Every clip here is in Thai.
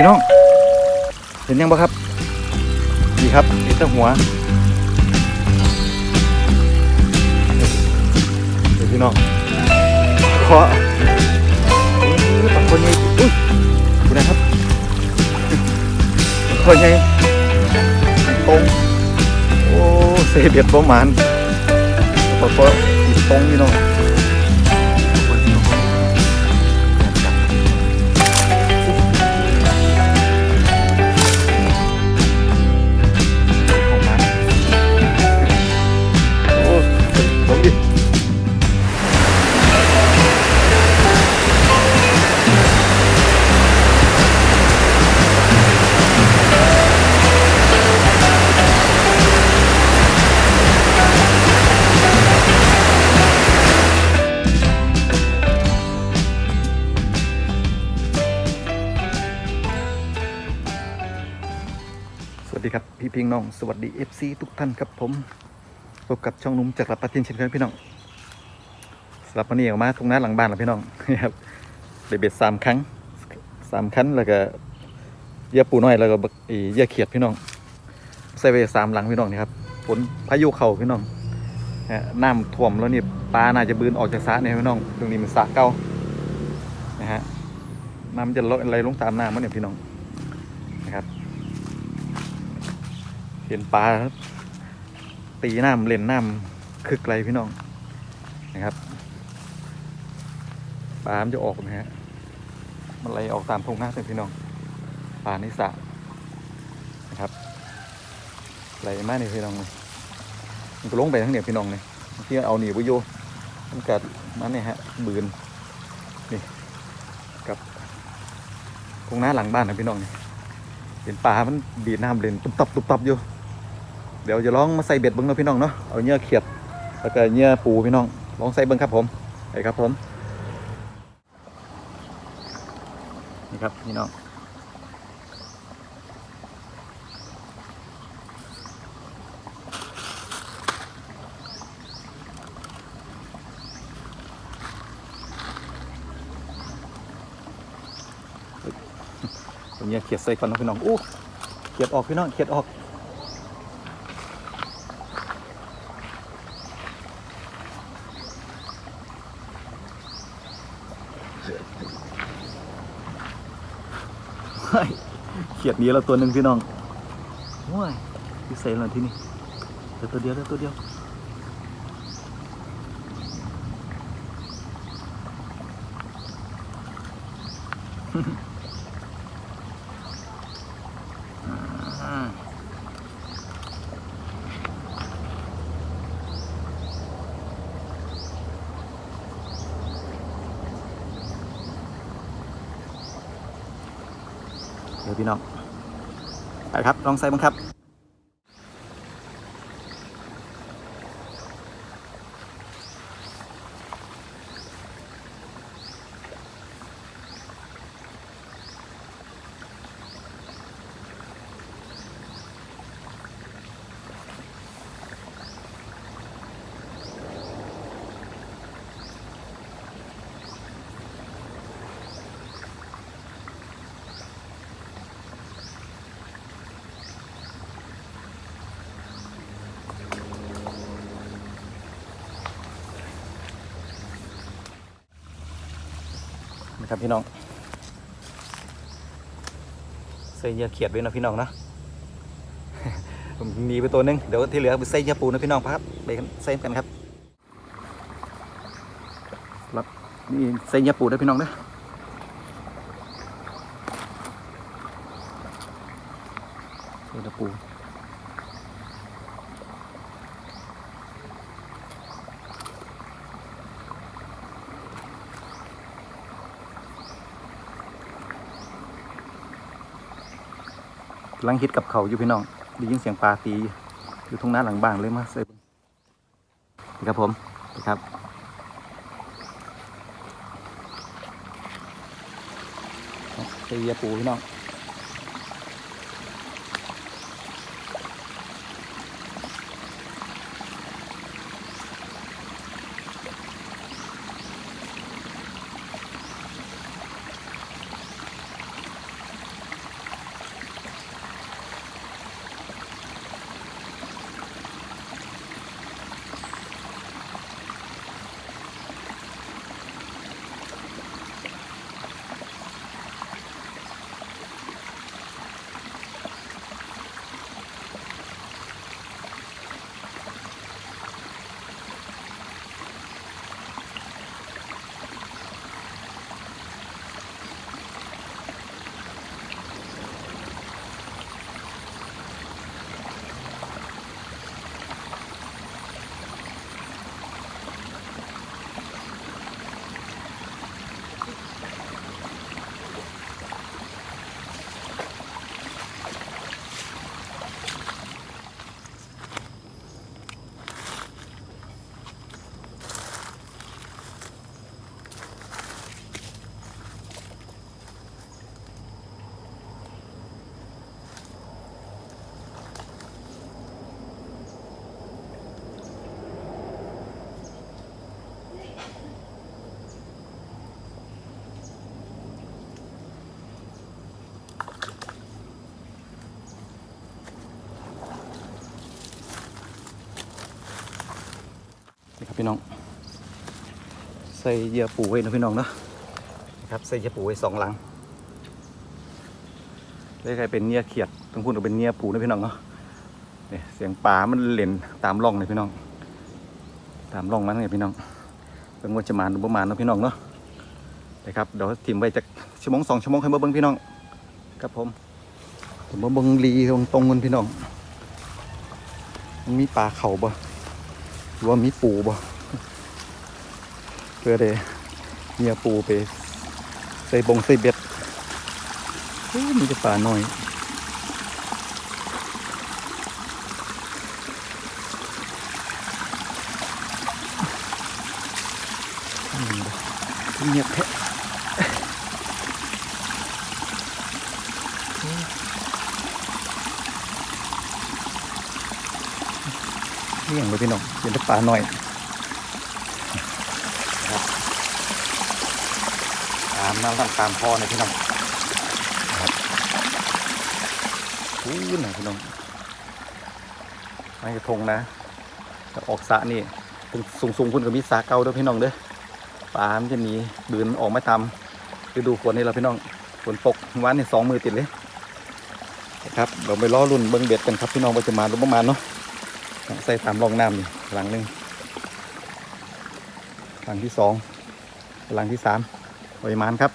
พี่น้อง เห็นยังบ่ครับนี่ครับนี่เจ้าหัวเดี๋ยวพี่น้องขอปักคนนี้อุ้ยคุณนะครับคนนี้ตรงโอ้เสียเบียดประมาณปักคนอีตรงพี่น้อง พี่น้องสวัสดี FC ทุกท่านครับผมพบกับช่องนุ่มจากรับประทินเช่นเคยพี่น้องสำหรับวันนี้ออกมาทุ่งนาหลังบ้านแล้วพี่น้องนะครับเบ็ดเบ็ดสามครั้งสามครั้งแล้วก็เยื่อปูน้อยแล้วก็บักอีเยื่อเขียดพี่น้องใส่ไปสามหลังพี่น้องนี่ครับฝนพายุเข่าพี่น้องน้ำท่วมแล้วนี่ปลาน่าจะบืนออกจากสระเนี่ยพี่น้องตรงนี้มันสระเก่านะฮะน้ำจะไหลลงตามน้ำมันเนี่ยพี่น้องนะครับ เห็นปลาตีน้ำเล่นน้ำคึกไรพี่น้องนะครับปลามันจะออกนะฮะมันไหลออกตามทุ่งนาเลยพี่น้องปลานิสระนะครับไหลมากเลยพี่น้องเลยมันก็ลงไปทั้งเนี่ยพี่น้องเลยที่เอาหนีไปโยมันกัดมันเนี่ยฮะบืนนี่กับทุ่งนาหลังบ้านนะพี่น้องเนี่ยเห็นปลามันดีดน้ำเล่นตุบตับตุบตับอยู่ เดี๋ยวจะลองมาใส่เบ็ดเบิ้งเนาะพี่น้องเนาะเอาเนื้อเขียดแล้วก็เนื้อปูพี่น้องลองใส่เบิ้งครับผมไปครับผมนี่ครับพี่น้องเอาเนื้อเขียดใส่ก่อนเนาะพี่น้องอู้เขียดออกพี่น้องเขียดออก เฮ้ยเขียดนี้เราตัวหนึ่งพี่น้องว้ายพิเศษเลยที่นี่เดี๋ยวตัวเดียวเดี๋ยวตัวเดียวอ่าเดี๋ยว พี่น้องไปครับลองใส่บ้างครับ ครับพี่น้องใส่เยื่อเขียดไว้นะพี่น้องนะผมมีไปตัวหนึงเดี๋ยวที่เหลือไปใส่เยื่อปูนะพี่น้องครับไปใส่กันครับรับนี่ใส่เยื่อปูนะพี่น้องนะใส่เยื่อปู ลังฮิตกับเขาอยู่พี่น้องได้ยินเสียงปลาตีอยู่ทุ่งนาหลังบ้านเลยมาใส่เบิ่งนี่ครับผมนี่ครับตียาปูพี่น้อง พี่น้อง ใส่เหยื่อปูไว้นะพี่น้องเนาะนะครับใส่เหยื่อปูไว้สองหลังได้ใครเป็นเหยื่อเขียดต้องพูดว่าเป็นเหยื่อปูนะพี่น้องเนาะเนี่ยเสียงป่ามันเล่นตามร่องเลยพี่น้อง ตามร่องมันไงพี่น้องเป็นว่าจะมาหรือประมาณเนาะพี่น้องเนาะนะครับเดี๋ยวทีมไว้จากชั่วโมงสองชั่วโมงให้มาเบิ้งพี่น้องครับผมผมมาเบิ้งรีตรงตรงๆกันพี่น้องมันมีปลาเขาบ่หรือว่ามีปูบ่ เพื่อเดเมียปูไป ใส่บงใส่เบ็ดมีแต่ปลาหน้อยเงียบแท้เลี้ยงเลยพี่น้องเป็นแต่ปลาหน้อย น้ำตามตามพ่อเนี่ยพี่น้องครับอู้หน่อยพี่น้องไม่กระทงนะจะออกสะนี่สูงสูงๆคุณกับมีสาเก่าด้วยพี่น้องเด้อปลามันจะหนีบืนออกมาตามฤดูฝนนี่เราพี่น้องฝนตกวันนี่สองมือติดเลยครับเราไปล้อรุ่นเบิ้งเบ็ดกันครับพี่น้องว่าจะมาหรือประมาณเนาะใส่ตามรองน้ำนี่หลังหนึ่งหลังที่สองหลังที่สาม ปริมาณครับ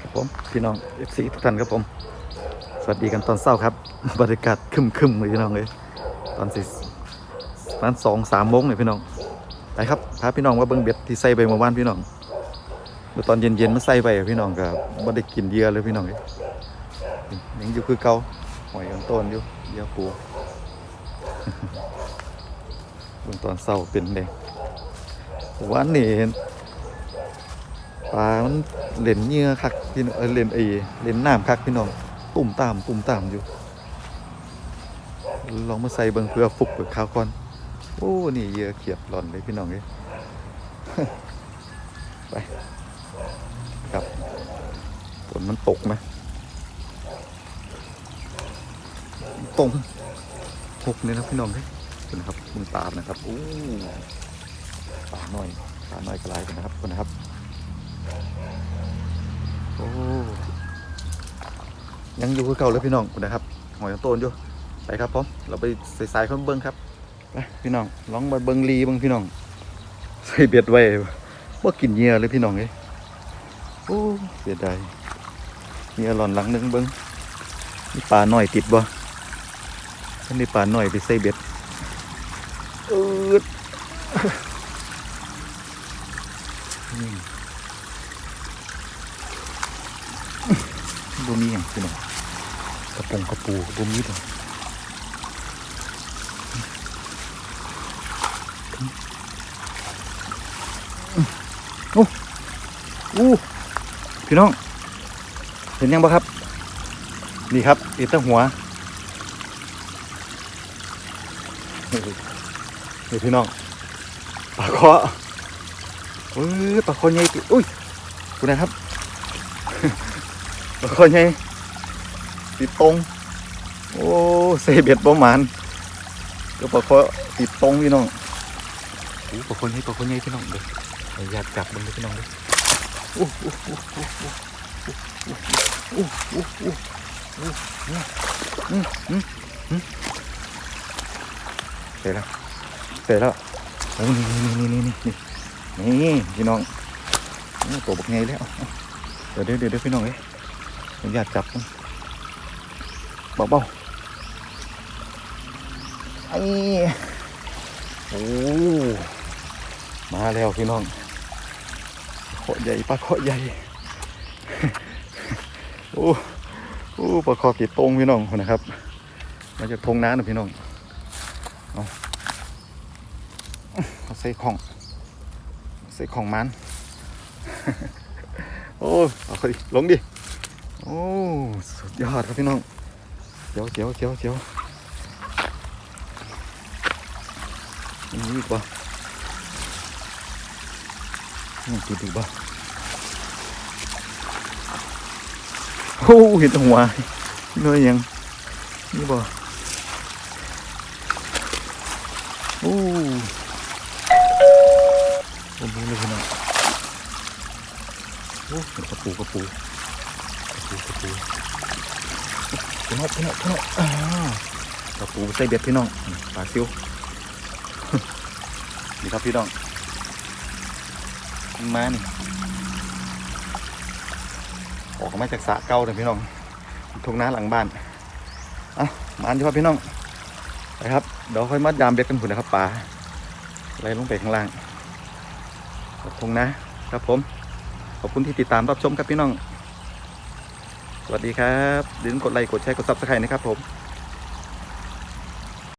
ครับผมพี่น้อง FC ทุกท่านครับผม สวัสดีกันตอนเช้าครับบรรยากาศครึมๆเลยพี่น้องเลยตอนสิประมาณสองสามโมงเลยพี่น้องไปครับพาพี่น้องมาเบิ้งเบ็ดที่ใส่ไปเมื่อวานพี่น้องเมื่อตอนเย็นๆมาใส่ไปพี่น้องก็บ่ได้กินเยื่อเลยพี่น้องเลยยังอยู่คือเก่าหอยกันต้นอยู่เยื่อปู บิ่งตอนเศร้าเป็นเด้วันนี้ปลามันเล่นเหงื่อคักพี่น้องเอ้ยเล่นไอเล่นน้ำคักพี่น้องตุ่มตามตุ่มตามอยู่ ลองมาใส่เบิงเพื่อฟุกเปิดข้าวก่อน โอ้ นี่เยื่อเขียดหล่อนเลยพี่น้องเอ้ยไปครับฝนมันตกไหมตรง หกเนี่ยนะพี่น้องเอ้ยคุณนะครับมึงตามนะครับอู้ปลาหน่อยปลาหน่อยกระไรกันนะครับคุณนะครับโอ้ยังอยู่คือเก่าเลยพี่น้องคุณนะครับหอยยังโตนอยู่ไปครับผมเราไปใส่สายข้างเบิ้งครับไปพี่น้องลองมาเบิ้งรีเบิ้งพี่น้องใส่เบ็ดไว้ว่ากินเหยื่อเลยพี่น้องเลยโอ้เสียดายเหยื่อหล่อนหลังนึงเบิ้งมีปลาหน่อยติดบ่ันนี้ปลาหน่อยไปใส่เบ็ดอืดบ่มีอย่างพี่น้องกระปงกระปูกบ่มีดอกโอ้อู้พี่น้อง เห็นยังบ่ครับ นี่ครับอีตาหัว นี่พี่น้องปลาเคาะเอ้ยปลาเคาะใหญ่อุ้ยคุณนะครับปลาเคาะใหญ่ติดตรงโอ้เซเบ็ดประมาณก็ปลาเคาะติดตรงพี่น้องโอ้ปลาเคาะใหญ่ปลาเคาะใหญ่พี่น้องเด้อขออนุญาตจับมันเลยพี่น้องเด้อโอ้โอ้โอ้โอ้โอ้โอ้โอ้โอ้โอ้โอืมอืมอืม เสร็จแล้วเสร็จแล้วโอ้นี่นี่นี่นี่นี่นี่พี่น้องตัวบักไงแล้วเดี๋ยวเดี๋ยวเดี๋ยวพี่น้องเอ้ยอยากจับมันเบาไอ้โอ้มาแล้วพี่น้องเคใหญ่ปลาเคใหญ่โอ้โอ้ปลาคอกีดตรงพี่น้องนะครับ มาจากทงน้ำนะพี่น้อง เอาใส่ของ ใส่ของมัน โอ้เอาไปลงดิ โอ้ สุดยอดครับพี่น้องเจียวเจียวเจียวเจียวอันนี้อีกบ่นี่ติดอีกบ่โอ้เห็นต่หัวเงยยังนี่บ่ โอ้โอ้โหเลยพี่น้องโอ้กระปูกระปูกระปูกระปูพี่น้องพี่น้องพี่น้องกระปูใส่เบ็ดพี่น้องปลาซิวนี่ครับพี่น้องมานี่ออกมาจากสระเก่าเลยพี่น้องทุ่งนาหลังบ้านเอะมาอันที่ครับพี่น้องไปครับ เดี๋ยวค่อยมัดยามเบ็ดกันผุนนะครับป่าไล่ลงไปข้างล่างขอบคุณนะครับผม ขอบคุณที่ติดตามรับชมครับพี่น้อง สวัสดีครับอย่าลืมกดไลค์กดแชร์กดซับสไครต์นะครับผม